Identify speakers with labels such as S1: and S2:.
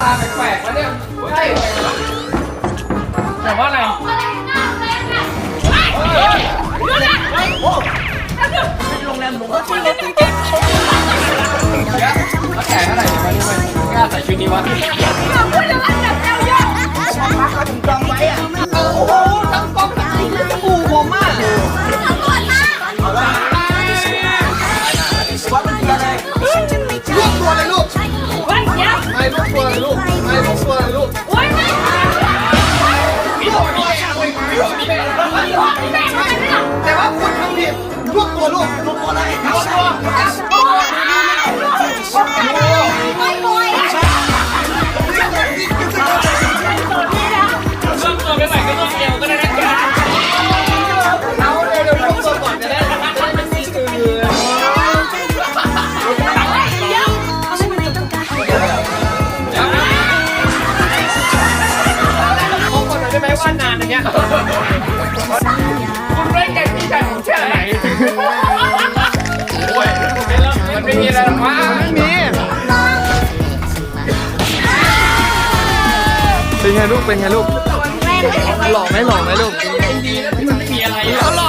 S1: ตาแปลกๆวะเนี่ยใช่แต่ว่าอะไร
S2: โรงแรมหลวงก็ชื่อ
S1: แล้วแก่เท่าไหร่เนี่ยมาดูไหมกล้าใส่ชุดนี้วะ
S2: ลูกตัวลูกลูกตัวอะไรลูกตัว
S1: เริ่มตัวไปใหม่ก็ต้องเอวก็ได้นะจ๊ะ
S2: เอาเร็วๆลูกตัวก่อนจะได้จะได้ไม่ซีอื่น
S1: มองคนหน่อยได้ไหมว่านานอย่างเงี้ย มันไม่มีอะไรหรอกวะ
S3: มีเป็นไงลูกเป็นไงลูกหล่อไหมหล่อไหมลูก
S2: ดีนะที่มัน